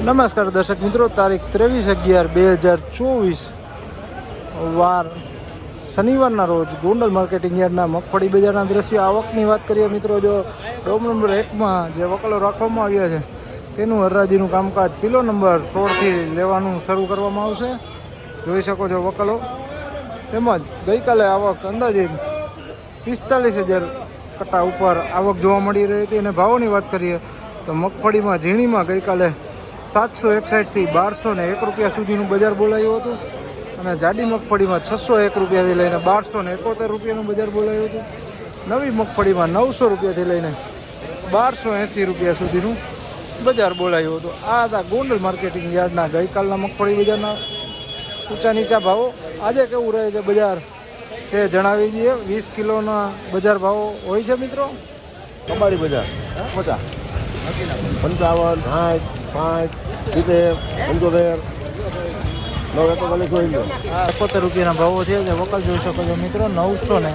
નમસ્કાર દર્શક મિત્રો, તારીખ ત્રેવીસ અગિયાર બે હજાર ચોવીસ વાર શનિવારના રોજ ગોંડલ માર્કેટિંગ યાર્ડના મગફળી બજારના દ્રશ્ય, આવકની વાત કરીએ મિત્રો, જો ડોમ નંબર એકમાં જે વકલો રાખવામાં આવ્યા છે, તેનું હરરાજીનું કામકાજ પીલો નંબર સોળથી લેવાનું શરૂ કરવામાં આવશે. જોઈ શકો છો વકલો. તેમજ ગઈકાલે આવક અંદાજિત પિસ્તાલીસ હજાર કટ્ટા ઉપર આવક જોવા મળી રહી હતી. અને ભાવોની વાત કરીએ તો મગફળીમાં, ઝીણીમાં ગઈકાલે સાતસો એકસાઠથી બારસો ને એક રૂપિયા સુધીનું બજાર બોલાયું હતું. અને જાડી મગફળીમાં છસો એક રૂપિયાથી લઈને બારસો ને એકોતેર રૂપિયાનું બજાર બોલાયું હતું. નવી મગફળીમાં નવસો રૂપિયાથી લઈને બારસો એંસી રૂપિયા સુધીનું બજાર બોલાયું હતું. આ હતા ગોંડલ માર્કેટિંગ યાર્ડના ગઈકાલના મગફળી બજારના ઊંચા નીચા ભાવો. આજે કેવું રહે છે બજાર તે જણાવી દઈએ. વીસ કિલોના બજાર ભાવો હોય છે મિત્રો? કબાડી બજાર પચાસ પંચાવન, સાઠ પાંચ સિત્તેર પંચોતેર એકોતેર રૂપિયાના ભાવો છે જે વકલ જોઈ શકો છો મિત્રો નવસો ને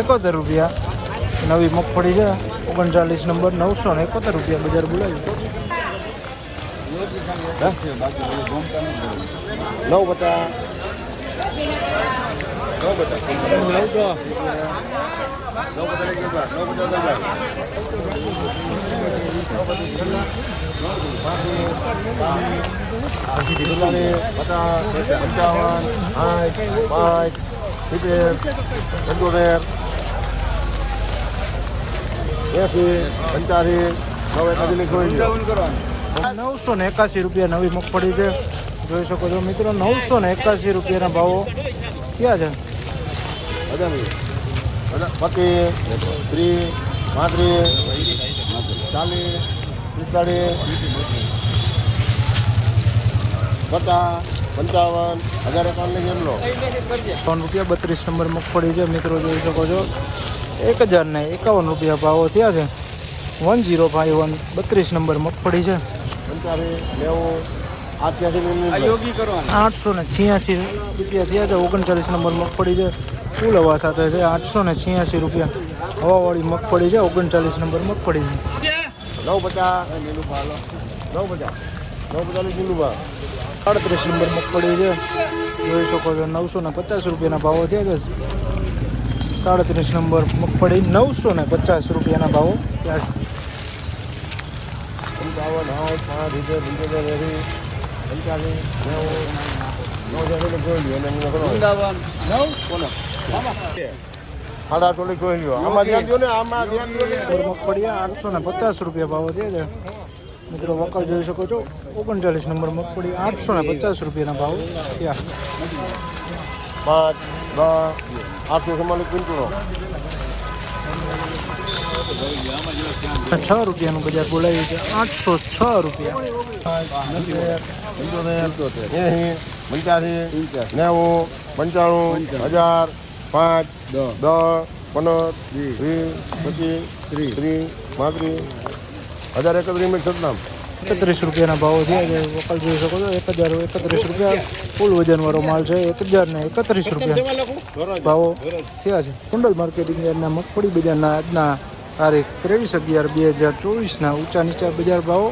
એકોતેર રૂપિયા. નવી મગફળી છે ઓગણચાલીસ નંબર નવસો ને એકોતેર રૂપિયા બજાર બોલાવી. નવ પચાસ. પંચાવન સાઠ પાંચ સિત્તેર પંચોતેર એંસી પંચ્યાસી નવ નવસો ને એકાસી રૂપિયા નવી મગફળી છે. જોઈ શકો છો મિત્રો, નવસો ને એકાસી રૂપિયાના ભાવો ક્યાં છે? પચીસ ત્રીસ પાંત્રીસ ચાલીસ પિસ્તાળીસ પચાસ પંચાવન હજાર એકાવન જેમ લો. ત્રણ રૂપિયા બત્રીસ નંબર મગફળી છે મિત્રો જોઈ શકો છો. એક હજાર ને એકાવન રૂપિયા ભાવો થયા છે. વન જીરો ફાઇવ વન બત્રીસ નંબર મગફળી છે. પંચાવી નેવું આઠસો ને છ્યાસી રૂપિયા થયા છે ઓગણચાલીસ નંબર મગફળી છે. ફૂલ હવા સાથે છે આઠસો ને છ્યાસી રૂપિયા હવાવાળી મગફળી છે ઓગણચાલીસ નંબર મગફળી છે. નવ પચાસ. નવ પચાસ. નવ પચાસ લીલું ભાવ. અડત્રીસ નંબર મગફળી છે. જોઈ શકો છો નવસો ને પચાસ રૂપિયાના ભાવો થયા છે. સાડત્રીસ નંબર મગફળી નવસો ને પચાસ રૂપિયાના ભાવો થયા છે. સાડા જોઈ લ્યો આમાં ધ્યાન દો ને આમાં ધ્યાન દો ને ઉપર મગફળી આઠસો ને પચાસ રૂપિયા ભાવો છે મિત્રો વકલ જોઈ શકો છો ઓગણચાલીસ નંબર મગફળી આઠસો ને પચાસ રૂપિયાના ભાવ થયા પાંચ આઠસો ચુમ્માલીસ ક્વિન્ટલો છ રૂપિયાનું બજાર બોલાવ્યું છે આઠસો છ રૂપિયા. પંચ્યાસી નેવું પંચાણું હજાર પાંચ દસ પંદર વીસ પચીસ ત્રીસ પાંત્રીસ હજાર એકત્રીસ મિનિટ સતનામ એકત્રીસ રૂપિયાના ભાવો થયા છે. વકલ જોઈ શકો છો, એક હજાર એકત્રીસ રૂપિયા. ફૂલ વજનવાળો માલ છે, એક હજાર ને એકત્રીસ રૂપિયા. ભાવો થયા છે. કુંડલ માર્કેટિંગ યાર્ડના મગફળી બજારના આજના તારીખ ત્રેવીસ અગિયાર બે હજાર ચોવીસના ઊંચા નીચા બજાર ભાવો.